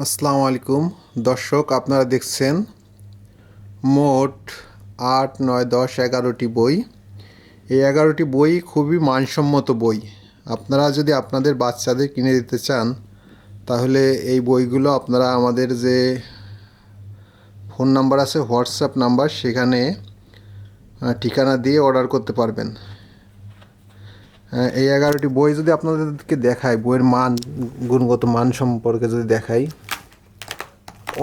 আসসালামু আলাইকুম। দর্শক, আপনারা দেখছেন মোট আট, নয়, দশ, এগারোটি বই। এই এগারোটি বই খুবই মানসম্মত বই। আপনারা যদি আপনাদের বাচ্চাদের কিনে দিতে চান, তাহলে এই বইগুলো আপনারা আমাদের যে ফোন নাম্বার আছে, হোয়াটসঅ্যাপ নাম্বার, সেখানে ঠিকানা দিয়ে অর্ডার করতে পারবেন। এই এগারোটি বই যদি আপনাদেরকে দেখাই, বইয়ের মান, গুণগত মান সম্পর্কে যদি দেখাই,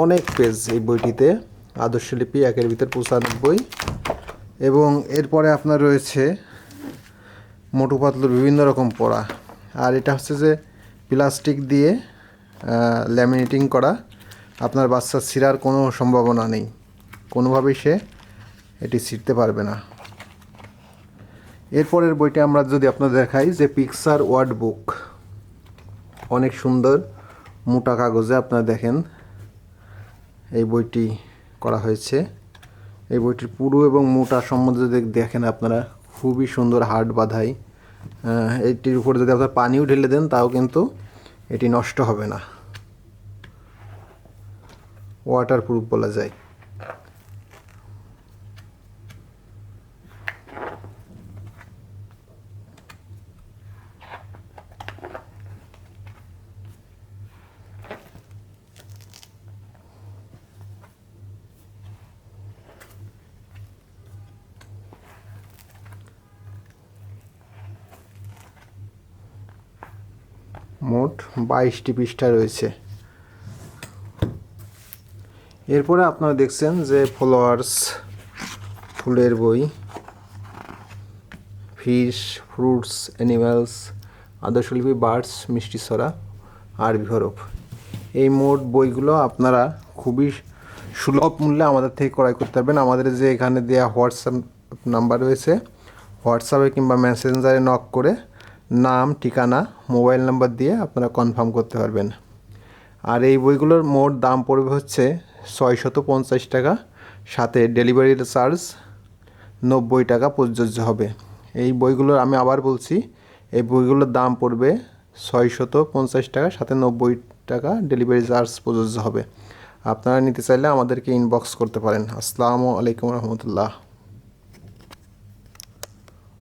অনেক পেজ এই বইটিতে, আদর্শলিপি একের ভিতর পঁচানব্বই এবং এরপরে আপনার রয়েছে মোটু পাতলুর বিভিন্ন রকম পড়া। আর এটা হচ্ছে যে প্লাস্টিক দিয়ে ল্যামিনেটিং করা। আপনার বাচ্চার ছিঁড়ার কোনো সম্ভাবনা নেই। কোনোভাবেই সে এটি ছিঁড়তে পারবে না। এরপরের বইটা আমরা যদি আপনাদের দেখাই যে পিকচার ওয়ার্ড বুক অনেক সুন্দর মোটা কাগজে আপনারা দেখেন এই বইটি করা হয়েছে। এই বইটির পুরো এবং মোটা সম্বন্ধে যদি দেখেন আপনারা খুবই সুন্দর হার্ড বাধাই। আহ, এইটির উপরে যদি আপনারা পানিও ঢেলে দেন তাও কিন্তু এটি নষ্ট হবে না। ওয়াটার প্রুফ বলা যায়। মোট বাইশটি পৃষ্ঠা রয়েছে। এরপরে আপনারা দেখছেন যে ফলোয়ার্স, ফুলের বই, ফিশ, ফ্রুটস অ্যানিম্যালস আদর্শলিপি, বার্ডস, মিষ্টি সরা আরবি হরফ। এই মোট বইগুলো আপনারা খুবই সুলভ মূল্যে আমাদের থেকে ক্রয় করতে পারবেন। আমাদের যে এখানে দেওয়া হোয়াটসঅ্যাপ নাম্বার রয়েছে, হোয়াটসঅ্যাপে কিংবা মেসেঞ্জারে নক করে নাম, ঠিকানা, মোবাইল নাম্বার দিয়ে আপনারা কনফার্ম করতে পারবেন। আর এই বইগুলোর মোট দাম পড়বে হচ্ছে ছয়শত পঞ্চাশ টাকা। সাথে ডেলিভারি চার্জ নব্বই টাকা প্রযোজ্য হবে। এই বইগুলোর আমি আবার বলছি, এই বইগুলোর দাম পড়বে ছয়শত পঞ্চাশ টাকা, সাথে নব্বই টাকা ডেলিভারি চার্জ প্রযোজ্য হবে। আপনারা নিতে চাইলে আমাদেরকে ইনবক্স করতে পারেন। আসসালামু আলাইকুম রহমতুল্লাহ।